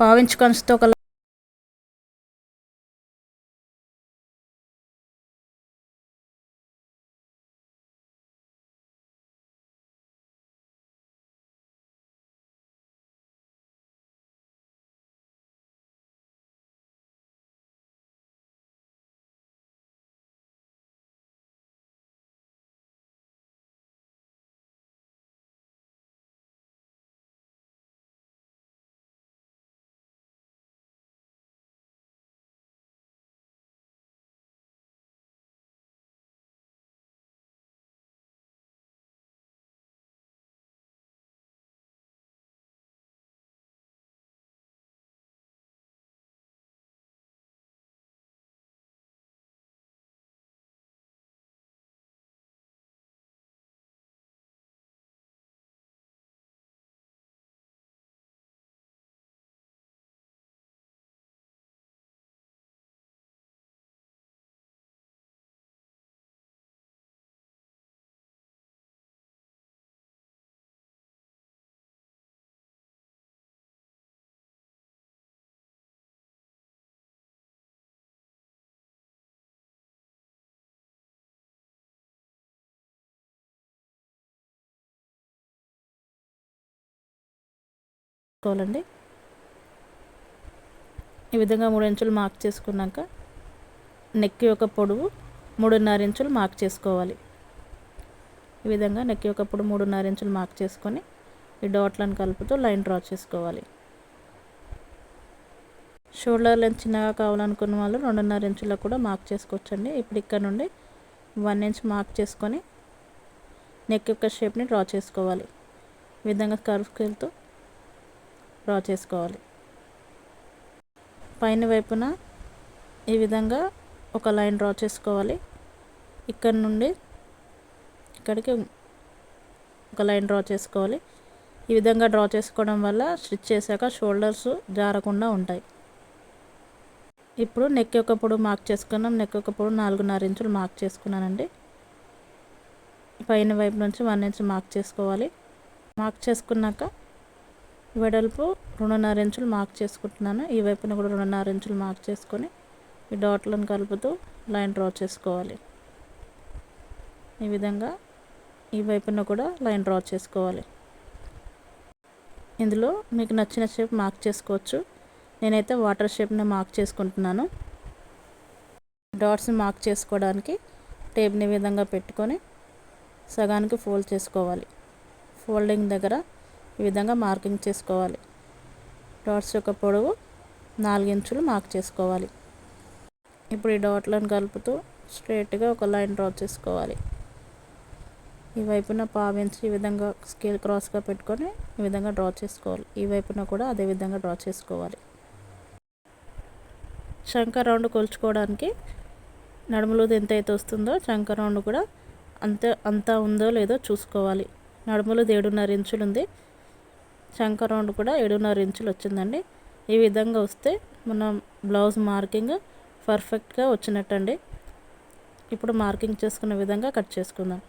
పావించు కంచుతో చేసుకోవాలండి ఈ విధంగా మూడు ఇంచులు మార్క్ చేసుకున్నాక నెక్ యొక్క పొడవు మూడున్నర ఇంచులు మార్క్ చేసుకోవాలి. ఈ విధంగా నెక్ యొక్క పొడవు మూడున్నర ఇంచులు మార్క్ చేసుకొని ఈ డాట్లను కలుపుతూ లైన్ డ్రా చేసుకోవాలి. షోల్డర్ లెంత్ చిన్నగా కావాలనుకున్న వాళ్ళు రెండున్నర ఇంచులకు కూడా మార్క్ చేసుకోవచ్చండి. ఇప్పుడు ఇక్కడ నుండి వన్ ఇంచ్ మార్క్ చేసుకొని నెక్ యొక్క షేప్ని డ్రా చేసుకోవాలి. ఈ విధంగా కర్వ్ స్కేల్తో డ్రా చేసుకోవాలి. పైన వైపున ఈ విధంగా ఒక లైన్ డ్రా చేసుకోవాలి. ఇక్కడ నుండి ఇక్కడికి ఒక లైన్ డ్రా చేసుకోవాలి. ఈ విధంగా డ్రా చేసుకోవడం వల్ల స్టిచ్ చేశాక షోల్డర్స్ జారకుండా ఉంటాయి. ఇప్పుడు నెక్ యొక్క పొడవు మార్క్ చేసుకున్నాం. నెక్ యొక్క పొడవు నాలుగున్నర ఇంచులు మార్క్ చేసుకున్నానండి. పైన వైపు నుంచి వన్ ఇంచ్ మార్క్ చేసుకోవాలి. మార్క్ చేసుకున్నాక వెడల్పు రెండున్నర ఇంచులు మార్క్ చేసుకుంటున్నాను. ఈ వైపున కూడా రెండున్నర ఇంచులు మార్క్ చేసుకొని ఈ డాట్లను కలుపుతూ లైన్ డ్రా చేసుకోవాలి. ఈ విధంగా ఈ వైపున కూడా లైన్ డ్రా చేసుకోవాలి. ఇందులో మీకు నచ్చిన షేప్ మార్క్ చేసుకోవచ్చు. నేనైతే వాటర్ షేప్ని మార్క్ చేసుకుంటున్నాను. డాట్స్ని మార్క్ చేసుకోవడానికి టేప్ని విధంగా పెట్టుకొని సగానికి ఫోల్డ్ చేసుకోవాలి. ఫోల్డింగ్ దగ్గర ఈ విధంగా మార్కింగ్ చేసుకోవాలి. డాట్స్ యొక్క పొడవు నాలుగు ఇంచులు మార్క్ చేసుకోవాలి. ఇప్పుడు ఈ డాట్లను కలుపుతూ స్ట్రేట్గా ఒక లైన్ డ్రా చేసుకోవాలి. ఈ వైపున పావించి ఈ విధంగా స్కేల్ క్రాస్గా పెట్టుకొని ఈ విధంగా డ్రా చేసుకోవాలి. ఈ వైపున కూడా అదే విధంగా డ్రా చేసుకోవాలి. శంఖ రౌండ్ కొలుచుకోవడానికి నడుములు ఎంత అయితే వస్తుందో శంఖ రౌండ్ కూడా అంత అంతా ఉందో లేదో చూసుకోవాలి. నడుములు ఏడున్నర ఇంచులు ఉంది చంక రౌండ్ కూడా ఏడున్నర ఇంచులు వచ్చిందండి. ఈ విధంగా వస్తే మన బ్లౌజ్ మార్కింగ్ పర్ఫెక్ట్గా వచ్చినట్టండి. ఇప్పుడు మార్కింగ్ చేసుకునే విధంగా కట్ చేసుకుందాం.